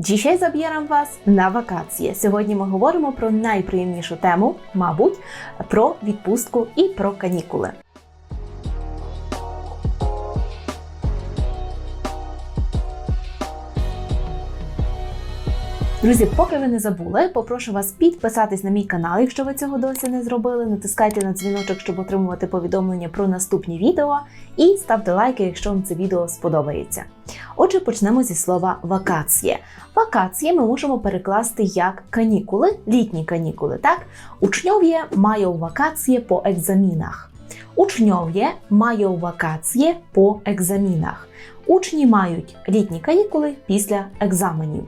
Dzisiaj zabieram Was на вакації. Сьогодні ми говоримо про найприємнішу тему, мабуть, про відпустку і про канікули. Друзі, поки ви не забули, попрошу вас підписатись на мій канал, якщо ви цього досі не зробили. Натискайте на дзвіночок, щоб отримувати повідомлення про наступні відео, і ставте лайки, якщо вам це відео сподобається. Отже, почнемо зі слова вакація. Вакації ми можемо перекласти як канікули, літні канікули. Так, учньов'є mają wakacje po egzaminach. Учньов'є mają wakacje po egzaminach. Учні мають літні канікули після екзаменів.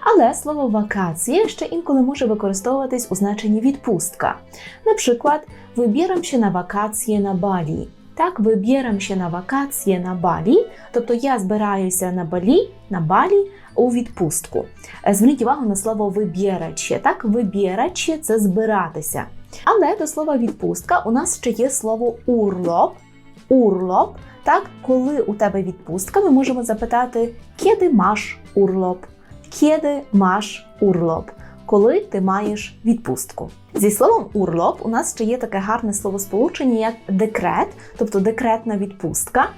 Але слово вакація ще інколи може використовуватись у значенні відпустка. Наприклад, вибірам ще на вакації на Балі. Так, вибірам ще на вакації на Балі, тобто я збираюся на Балі, на Балі у відпустку. Е, Зверніть увагу на слово вибіраче. Так, вибіраче це збиратися. Але до слова відпустка у нас ще є слово урлоп. Урлоп. Так, коли у тебе відпустка, ми можемо запитати «Kiedy masz урлоп? «Kiedy masz урлоп? Коли ти маєш відпустку? Зі словом урлоп у нас ще є таке гарне словосполучення, як декрет, тобто декретна відпустка.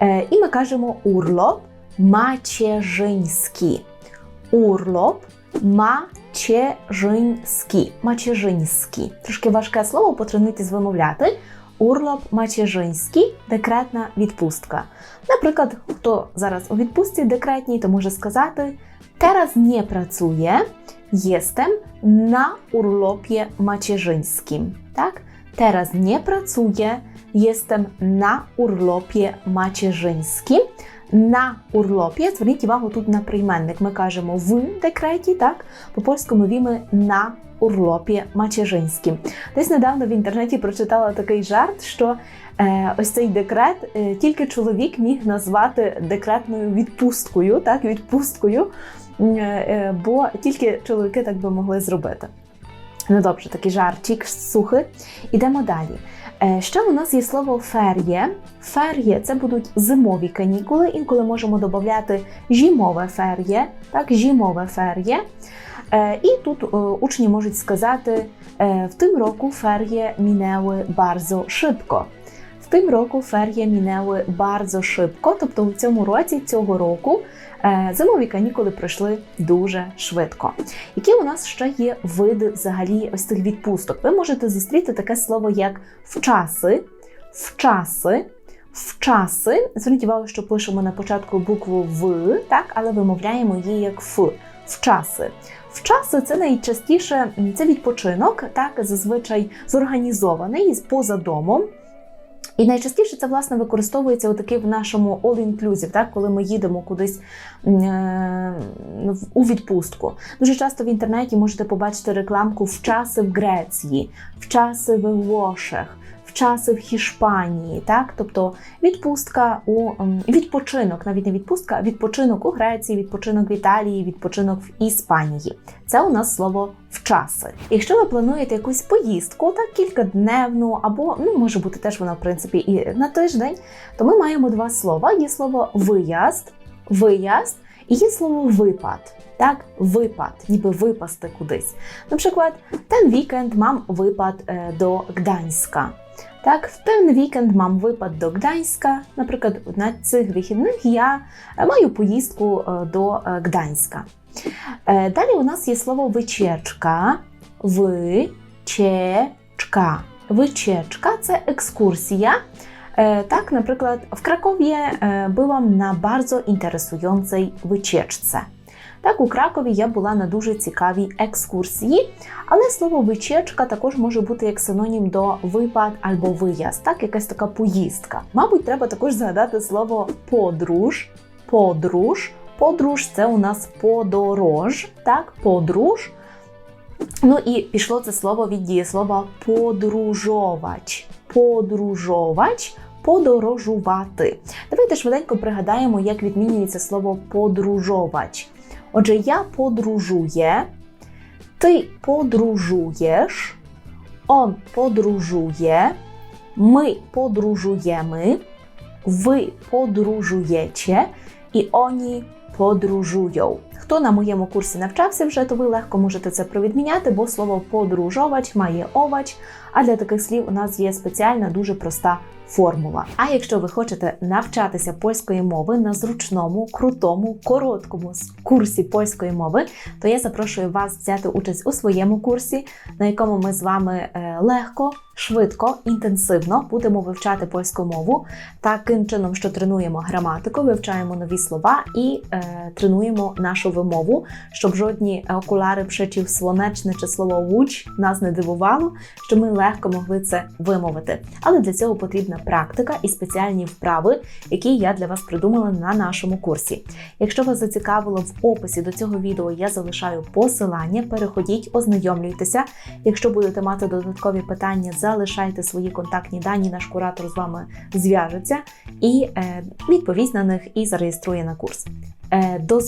Е, і ми кажемо урлоп мачежинський. Урлоп мачежинський. Мачежинський. Трошки важке слово, потренуйтесь вимовляти. Урлоп мачежинський декретна відпустка. Наприклад, хто зараз у відпустці декретній, то може сказати Teraz nie pracuję, jestem na urlopie macierzyńskim. Tak? Teraz nie pracuję, jestem na urlopie macierzyńskim. На урлопі, зверніть увагу тут на прийменник. Ми кажемо в декреті, так? По польському мові на урлопі мачежинським. Десь недавно в інтернеті прочитала такий жарт, що е, ось цей декрет е, тільки чоловік міг назвати декретною відпусткою, так, відпусткою, е, е, бо тільки чоловіки так би могли зробити. Ну добре, такий жартик сухий. Ідемо далі. Ще у нас є слово фер'є. Фер'є це будуть зимові канікули. Інколи можемо додати жімове фер'є, так, жімове фер'є. Е, І тут е, учні можуть сказати: е, в тим року фер'є мінеły bardzo szybko. В тим року фер'є мінеły bardzo шибко, тобто у цьому році цього року зимові канікули пройшли дуже швидко. Які у нас ще є види взагалі ось цих відпусток? Ви можете зустріти таке слово як вчаси, вчаси. Вчаси, зверніть увагу, що пишемо на початку букву В, так, але вимовляємо її як Ф. Вчаси. Вчаси це найчастіше це відпочинок, так, зазвичай зорганізований поза домом. І найчастіше це власне використовується отаки в нашому all-inclusive, так, коли ми їдемо кудись е- у відпустку. Дуже часто в інтернеті можете побачити рекламку вчаси в Греції, вчаси в Вчаси в Хішпанії, так, тобто відпустка у відпочинок, навіть не відпустка, а відпочинок у Греції, відпочинок в Італії, відпочинок в Іспанії. Це у нас слово вчаси. Якщо ви плануєте якусь поїздку, так кількадневну, або ну може бути теж вона в принципі і на тиждень, то ми маємо два слова: є слово виїзд, виїзд. І є слово випад, так, випад, ніби випасти кудись. Наприклад, ten weekend мам випад е, до Гданська. Так, в ten weekend мам випад до Гданська. Наприклад, на цих вихідних я маю поїздку е, до е, Гданська. Е, Далі у нас є слово вичечка. Вичечка. Вичечка це екскурсія. Przykład w Krakowie e, byłam na bardzo interesującej wycieczce. Так, у Кракові я була на дуже цікавій екскурсії, але слово вичечка також може бути як синонім до випад або виїзд, так, якась така поїздка. Мабуть, треба також згадати слово подруж. Подруж. Подруж це у нас подорож, так, подруж. Ну і пішло це слово від дієслова подружовач. Подружовач подорожувати. Давайте швиденько пригадаємо, як відмінюється слово подружовач. Отже, я подружує, ти подружуєш, он подружує, ми подружуємо, ви подружуєте і oni подорожуją. Хто на моєму курсі навчався вже, то ви легко можете це провідміняти, бо слово подорожовач має овач. А для таких слів у нас є спеціальна дуже проста формула. А якщо ви хочете навчатися польської мови на зручному, крутому, короткому курсі польської мови, то я запрошую вас взяти участь у своєму курсі, на якому ми з вами е, легко, швидко, інтенсивно будемо вивчати польську мову таким чином, що тренуємо граматику, вивчаємо нові слова і е, тренуємо нашу вимову, щоб жодні окуляри пшичів сонечне чи слово луч нас не дивувало, що ми легко могли це вимовити. Але для цього потрібна практика і спеціальні вправи, які я для вас придумала на нашому курсі. Якщо вас зацікавило в описі до цього відео, я залишаю посилання. Переходіть, ознайомлюйтеся. Якщо будете мати додаткові питання, залишайте свої контактні дані. Наш куратор з вами зв'яжеться і е, відповість на них і зареєструє на курс. Е, до,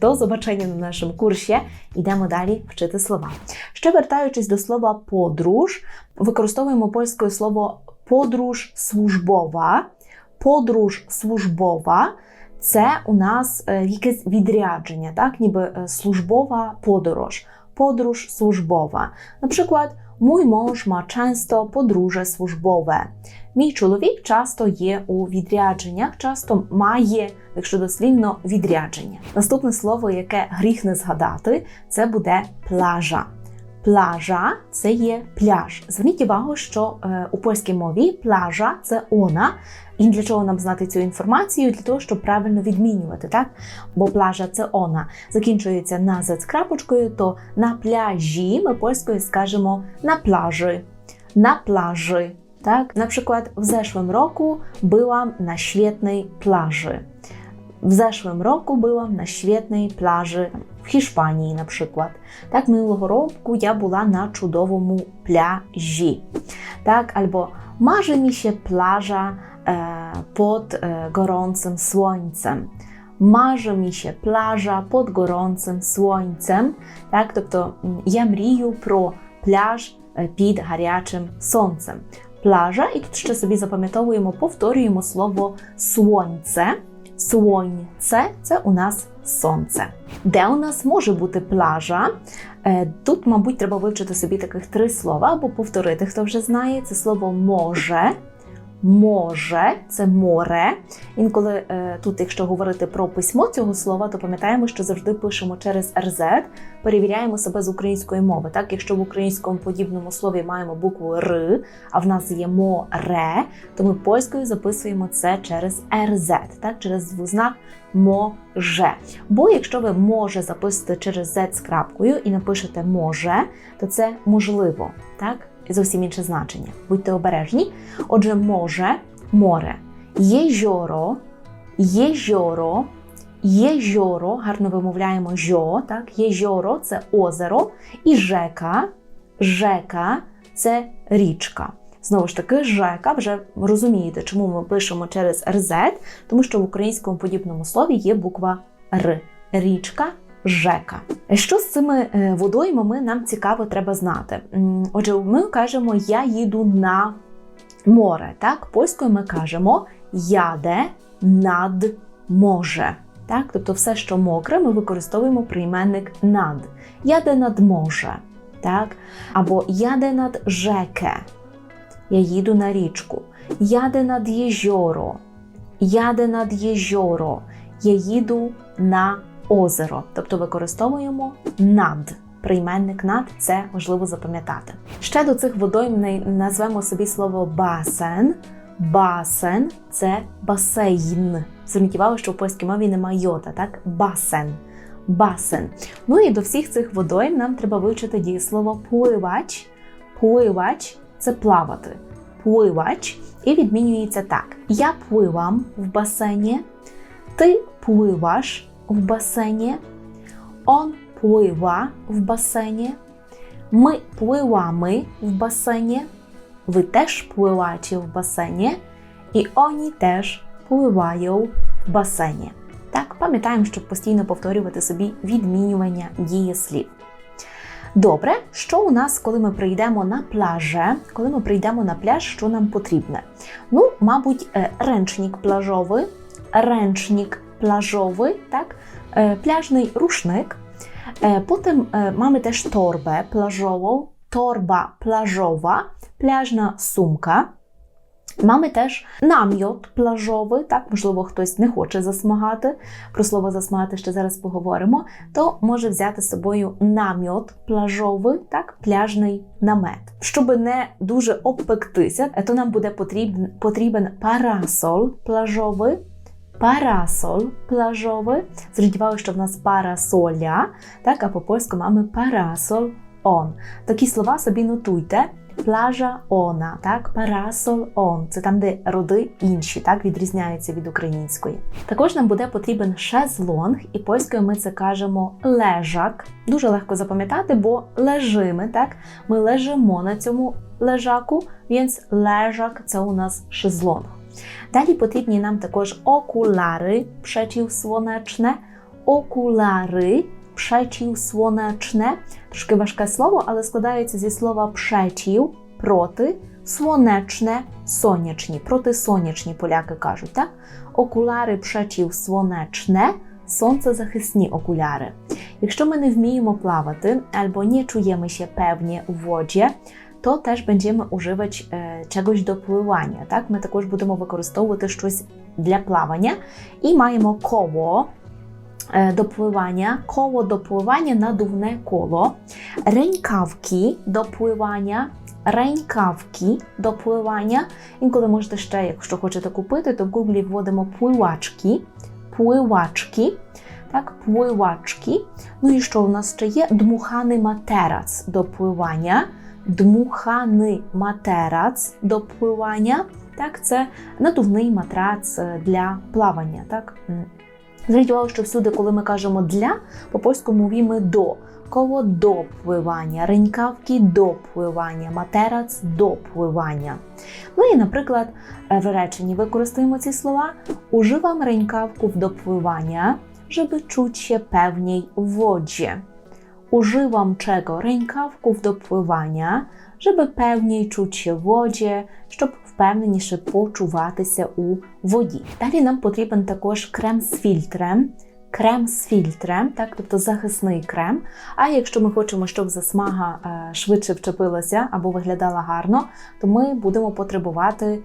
до побачення на нашому курсі. Йдемо далі вчити слова. Ще вертаючись до слова подруж, використовуємо польське слово подруж службова. Подруж службова це у нас е, якесь відрядження, так, ніби е, службова подорож. Służbowa. Na przykład mój mąż ma często podróże służbowe. Мій чоловік часто є у відрядженнях, часто має, якщо дослівно, відрядження. Наступне слово, яке гріх не згадати, це буде плажа. Плажа це є пляж. Зверніть увагу, що е, у польській мові плажа це она. І для чого нам знати цю інформацію? Для того, щоб правильно відмінювати, так? Бо плажа це она закінчується на з крапочкою, то на пляжі ми польською скажемо на пляжі. На пляжі. Na przykład w zeszłym roku byłam na świetnej plaży. W zeszłym roku byłam na świetnej plaży w Hiszpanii na przykład. Tak, року я була на чудовому пляжі. Так, marzy mi się plaża e, pod e, gorącym słońcem. Marzy mi się plaża pod gorącym słońcem. Так, тобто м, я мрію про пляж е, під гарячим сонцем. Plaża i тут ще собі запам'ятовуємо, повторюємо слово сонце. Сонце це у нас сонце. Де у нас може бути плажа? Е, Тут, мабуть, треба вивчити собі таких три слова або повторити, хто вже знає. Це слово може. Може, це море. Інколи е, тут, якщо говорити про письмо цього слова, то пам'ятаємо, що завжди пишемо через РЗ, перевіряємо себе з української мови. Так, якщо в українському подібному слові маємо букву Р, а в нас є море, то ми польською записуємо це через РЗ, так, через звузнак може. Бо якщо ви може записуєте через Z з крапкою і напишете може, то це можливо, так? Зовсім інше значення. Будьте обережні. Отже, може, море, єжоро, єжоро, єжоро, гарно вимовляємо жо, так? Єжоро це озеро, і жека, жека це річка. Знову ж таки, жека вже розумієте, чому ми пишемо через РЗ, тому що в українському подібному слові є буква Р. Річка, жека. Що з цими е, водоймами нам цікаво треба знати. Отже, ми кажемо я їду на море. Так, польською ми кажемо яде над море. Так, тобто все, що мокре, ми використовуємо прийменник над. Яде над море. Так? Або яде над жеке. Я їду на річку. Яде над єжоро. Яде над єжоро. Я їду на озеро. Тобто використовуємо над. Прийменник над це важливо запам'ятати. Ще до цих водойм назвемо собі слово басен. Басен це басейн. Зверніть увагу, що в польській мові немає йота, так? Басен. Басен. Ну і до всіх цих водойм нам треба вивчити дієслово пливач. Пливач це плавати. Пливач і відмінюється так: Я пливам в басейні, ти пливаш в басейні, он плива в басейні, ми пливами в басейні, ви теж пливаcie в басейні, і вони теж пливають в басейні. Так, пам'ятаємо, щоб постійно повторювати собі відмінювання дієслів. Добре, що у нас, коли ми прийдемо на пляже? Коли ми прийдемо на пляж, що нам потрібне? Ну, мабуть, е, ренчник пляжовий, ренчник e, pляжний рушник. E, Potem mamy też torbę plażową, torba plażowa, pляжна sumka. Mamy też namiot plażowy, так, можливо, хтось не хоче засмагати. Про слово засмагати ще зараз поговоримо. То може взяти з собою наміт plażowy, так, пляжний намет. Щоб не дуже обпектися, то нам буде потрібен, потрібен парасол plażowy, парасол plażowy. Зверніть увагу, що в нас парасоля, так, а по польську mamy парасол он. Такі слова собі нотуйте. Плажа она, так, парасол он. Це там, де роди інші, так, відрізняються від української. Також нам буде потрібен шезлонг, і польською ми це кажемо лежак. Дуже легко запам'ятати, бо лежимо, так, ми лежимо на цьому лежаку, więc лежак це у нас шезлонг. Далі потрібні нам також окуляри przeciwsłoneczne, окуляри przeciwsłoneczne. Трошки важке слово, але складається зі слова przeciw, проти, słoneczne, сонячні, протисонячні поляки кажуть, так? Окуляри przeciwsłoneczne, сонцезахисні окуляри. Якщо ми не вміємо плавати albo nie czujemy się pewnie u wodzie, то теж będziemy używać e, czegoś do pływania. Так? Ми також будемо використовувати щось для плавання і маємо коло e, do pływania, koło do pływania, nadувне коло, rękawki do pływania, rękawki do pływania. Інколи можете ще, якщо хочете купити, то в Google вводимо пливачки, пливачки, так, пливачки. Ну і що у нас ще є? Дмуханий матерац до пливання, дмуханий матерац до пливання. Так, це надувний матрац е, для плавання. Так? Зверніть увагу, що всюди, коли ми кажемо для, по польському мові до. Pływania, rękawki do pływania, materac do pływania. Ну і, наприклад, в реченні використаємо ці слова. Używam rękawków do pływania, żeby czuć się pewniej w wodzie. Używam czego? Rękawków do pływania, żeby pewniej czuć się в воді, щоб впевненіше почуватися у воді. Далі нам потрібен також крем з фільтрем. Крем з фільтрем, так, тобто захисний крем. А якщо ми хочемо, щоб засмага швидше вчепилася або виглядала гарно, то ми будемо потребувати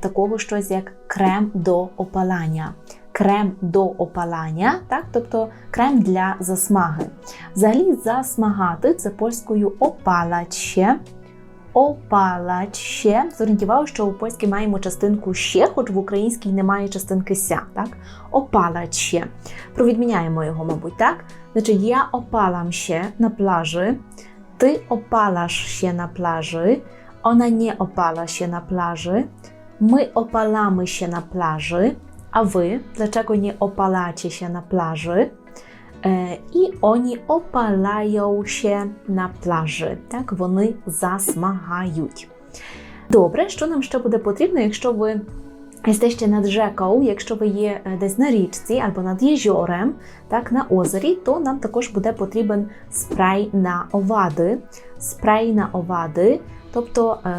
такого щось як крем до опалання. Крем до опалання, так, тобто крем для засмаги. Взагалі, засмагати це польською. Опалać się. Зверніть увагу, що у польській маємо частинку ще, хоч в українській немає частинки ся. Так? Się. Провідміняємо його, мабуть, так? Значить, я опалам się na plaży, ty opalasz się na plaży, ona nie opala się na plaży, my opalamy się na plaży, a wy dlaczego nie opalacie się na plaży? Е, І вони опалають się на пляжі. Так, вони засмагають. Добре, що нам ще буде потрібно, якщо ви jesteście над rzeką, якщо ви є е, десь на річці або над jeziorem, так, на озері, то нам також буде потрібен спрей на овади. Спрей на овади, тобто е,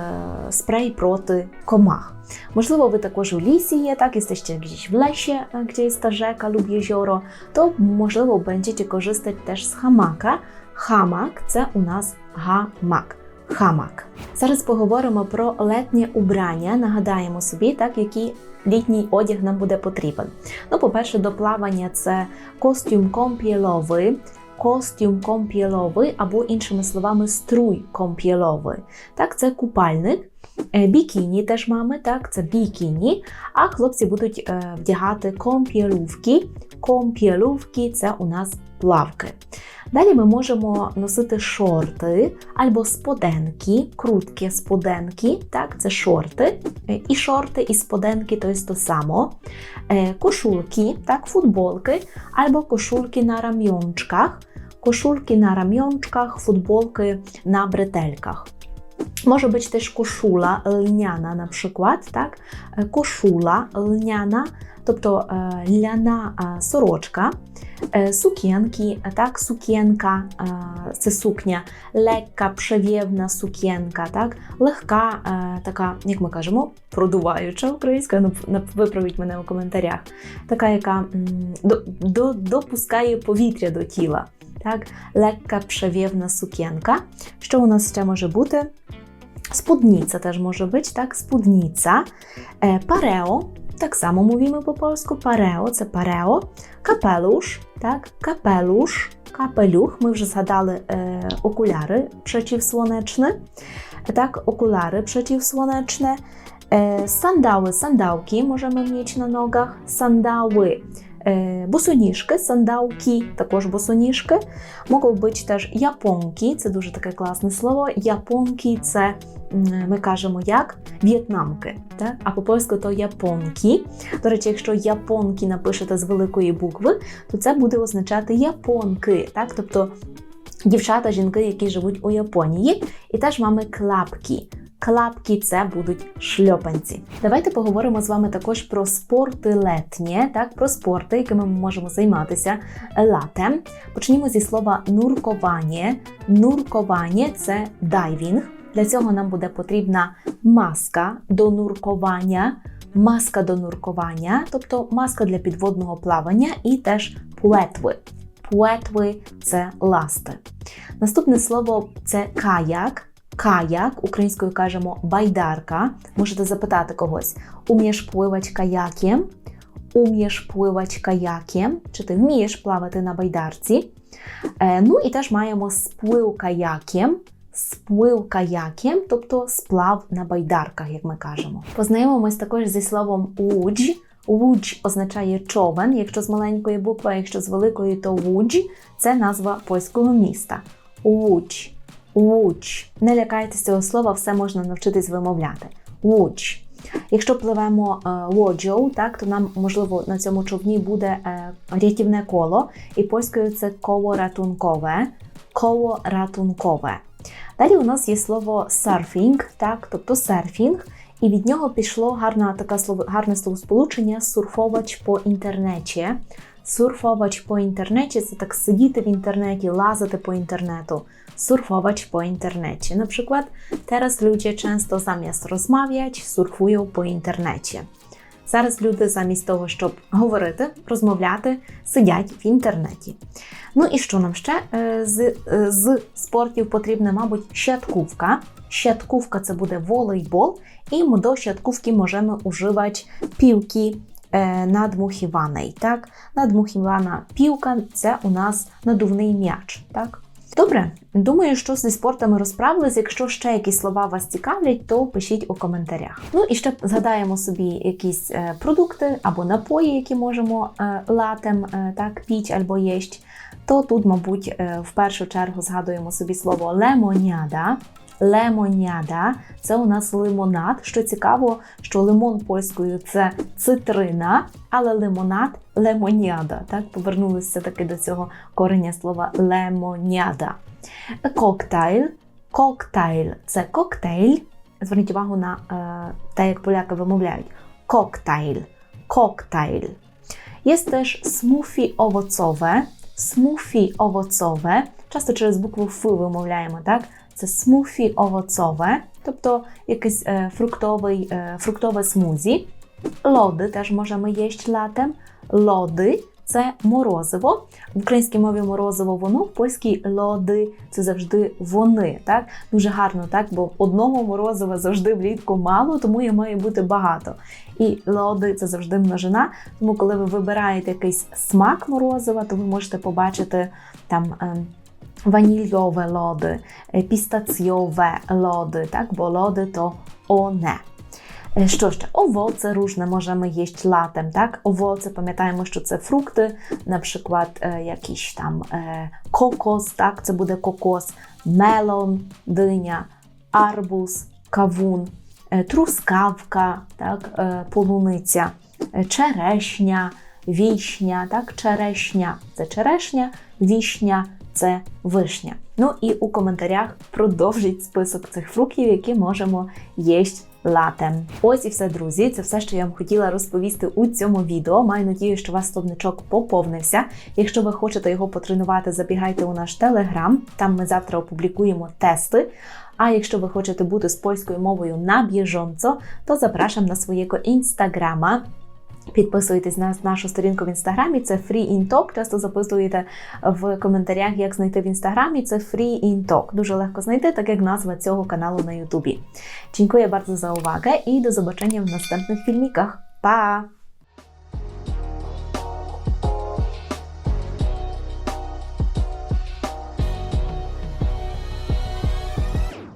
спрей проти комах. Можливо, ви також у лісі є, tak, jesteście gdzieś w lesie, gdzie jest ta rzeka lub jezioro, to можливо będziecie korzystać też z hamaka. Хамак це у нас гамак. Хамак. Зараз поговоримо про летнє убрання. Нагадаємо собі, так, який літній одяг нам буде потрібен. Ну, по-перше, до плавання це костюм комп'єловий, костюм комп'єловий або, іншими словами, струй комп'єловий. Так, це купальник. Е, Бікіні теж мами, так, це бікіні, а хлопці будуть е, вдягати комп'єлувки. Комп'єлувки це у нас плавки. Далі ми можемо носити шорти або споденки, круткі споденки, так, це шорти. Е, І шорти, і споденки то є то само. Е, Koszulki, tak, futbolki, albo koszulki na ramionczkach, koszulki na ramionczkach, futbolki na brytelkach. Może być też koszula lniana na przykład, tak? E, Koszula тобто е, ляна е, сорочка, е, так, сукенка е, це сукня, легка пшевєвна сукенка, так, легка, е, така, як ми кажемо, продуваюча українська, ну, виправіть мене у коментарях, така, яка допускає повітря до тіла. Так, легка пшевєвна сукенка. Що у нас ще може бути? Spódnica też może być, tak? Spódnica. E, pareo, tak samo mówimy po polsku. Pareo, це pareo. Kapelusz, tak? Kapelusz, kapeluch. Ми вже згадали е, окуляри przeciwsłoneczne. Tak, okulary przeciwsłoneczne. E, sandały, sandałki możemy mieć na nogach. Sandały. Е, Босоніжки, сандалки, також босоніжки. Можуть бути теж японки, це дуже таке класне слово. Японки це ми кажемо як в'єтнамки, а по-польську то японки. До речі, якщо японки напишете з великої букви, то це буде означати японки, так? тобто дівчата, жінки, які живуть у Японії. І теж маємо клапки. Клапки це будуть шльопанці. Давайте поговоримо з вами також про спорти летнє, так про спорти, якими ми можемо займатися латем. Почнімо зі слова нуркування. Нуркування це дайвінг. Для цього нам буде потрібна маска до нуркування, маска до нуркування, тобто маска для підводного плавання і теж плетви. Плетви це ласти. Наступне слово це каяк. Каяк, українською кажемо байдарка. Можете запитати когось: умієш пливати каяком? Умієш пливати каяком? Чи ти вмієш плавати на байдарці? Е, ну і теж маємо сплив каяком. Сплив каяком, тобто сплав на байдарках, як ми кажемо. Познайомимось також зі словом удж. Удж означає човен, якщо з маленької букви, а якщо з великої, то удж це назва польського міста. Удж. Łódź. Не лякайтеся цього слова, все можна навчитись вимовляти. Łódź. Якщо пливемо е, так, то нам, можливо, на цьому човні буде е, рятівне коло, і польською це коло ратункове. Коло ратункове. Далі у нас є слово серфінг, так, тобто серфінг, і від нього пішло гарна, така слово, гарне словосполучення сурфовач по інтернеті. Сурфовач по інтернеті це так сидіти в інтернеті, лазити по інтернету. surfować po internecie. Na przykład teraz ludzie często zamiast rozmawiać, по інтернеті. Зараз люди замість того, щоб говорити, розмовляти, сидять в інтернеті. Ну і що нам ще Е, з, е, з спортів потрібна, мабуть, siatkówka. Siatkówka це буде волейбол, і ми до siatkówki можемо уживати piłki е, надмухіваnej. Так? Надмухівана пілка це у нас надувний м'яч. Так? Добре, думаю, що зі спортами розправились. Якщо ще якісь слова вас цікавлять, то пишіть у коментарях. Ну і ще згадаємо собі якісь е, продукти або напої, які можемо е, латем так піть або їсть. То тут, мабуть, в першу чергу згадуємо собі слово лемоняда. Лемоняда це у нас лимонад. Що цікаво, що лимон польською це цитрина, але лимонад лемоняда. Так, повернулися таки до цього корення слова лемоняда. Коктейль. Коктейль це коктейль. Зверніть увагу на е, те, як поляки вимовляють. Коктейль. Коктейль. Jest też smoothie owocowe. Smoothie owocowe. Часто через букву Ф вимовляємо, так? Це смуфі овоцове, тобто якийсь е, фруктовий, е, фруктове смузі. Лоди теж можемо їсти латем. Лоди це морозиво. В українській мові морозиво воно, в польській лоди це завжди вони. Так? Дуже гарно, так? бо одного морозива завжди влітку мало, тому і має бути багато. І лоди це завжди множина. Тому, коли ви вибираєте якийсь смак морозива, то ви можете побачити там. Е, waniliowe lody, e, pistacjowe lody, tak? Bo lody to one. E, Що ще? Owoce różne możemy jeść latem, tak? Owoce, pamiętajmy, що це фрукти, на przykład e, jakiś tam e, kokos, tak? Це буде kokos, melon, dynia, arbuz, kawun, e, truskawka, tak? E, полуниця, e, czereśnia, wiśnia, tak? Czereśnia – це черешня, вішня це вишня. Ну і у коментарях продовжіть список цих фруктів, які можемо їсти латем. Ось і все, друзі. Це все, що я вам хотіла розповісти у цьому відео. Маю надію, що вас словничок поповнився. Якщо ви хочете його потренувати, забігайте у наш телеграм. Там ми завтра опублікуємо тести. А якщо ви хочете бути з польською мовою на біжонцо, то запрошам на своєго інстаграма. Підписуйтесь на нашу сторінку в інстаграмі, це Free in Talk. Часто записуєте в коментарях, як знайти в інстаграмі. Це Free in Talk. Дуже легко знайти, так як назва цього каналу на Ютубі. Дякую bardzo за увагу і до побачення в наступних фільміках. Pa!